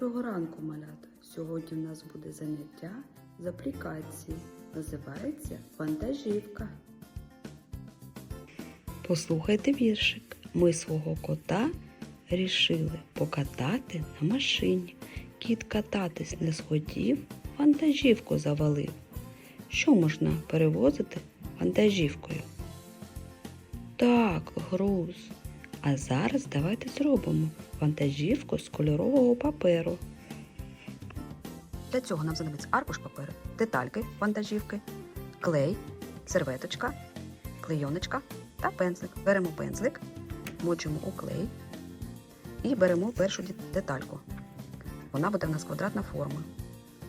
Доброго ранку, малята! Сьогодні в нас буде заняття з аплікації. Називається вантажівка. Послухайте віршик. Ми свого кота рішили покатати на машині. Кіт кататись не схотів, вантажівку завалив. Що можна перевозити вантажівкою? Так, груз. А зараз давайте зробимо вантажівку з кольорового паперу. Для цього нам знадобиться аркуш паперу, детальки вантажівки, клей, серветочка, клейоночка та пензлик. Беремо пензлик, мочимо у клей і беремо першу детальку. Вона буде в нас квадратна форма.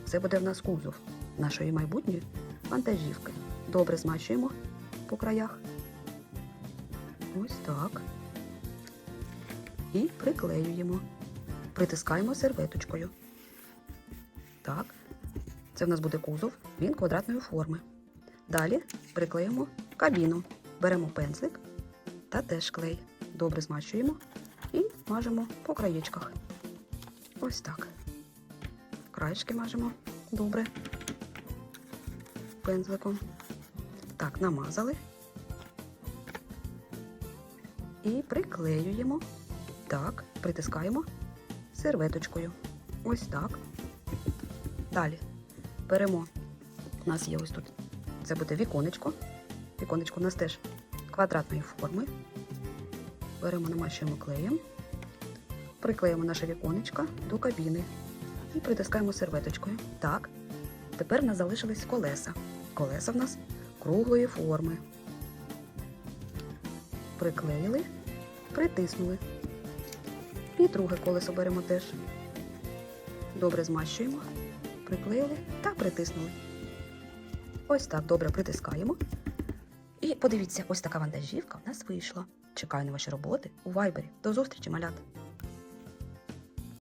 Це буде в нас кузов нашої майбутньої вантажівки. Добре змащуємо по краях. Ось так. І приклеюємо. Притискаємо серветочкою. Так. Це в нас буде кузов, він квадратної форми. Далі приклеїмо кабіну. Беремо пензлик та теж клей. Добре змащуємо і мажемо по краєчках. Ось так. Краєчки мажемо добре. Пензликом. Так, намазали. І приклеюємо. Так, притискаємо серветочкою. Ось так. Далі беремо. У нас є ось тут. Це буде віконечко. Віконечко у нас теж квадратної форми. Беремо, намащуємо клеєм, приклеїмо наше віконечко до кабіни і притискаємо серветочкою. Так. Тепер в нас залишились колеса. Колеса в нас круглої форми. Приклеїли, притиснули. І друге колесо беремо теж. Добре змащуємо приклеїли та притиснули. Ось так добре притискаємо. І подивіться, ось така вантажівка в нас вийшла. Чекаю на ваші роботи у вайбері. До зустрічі, малята!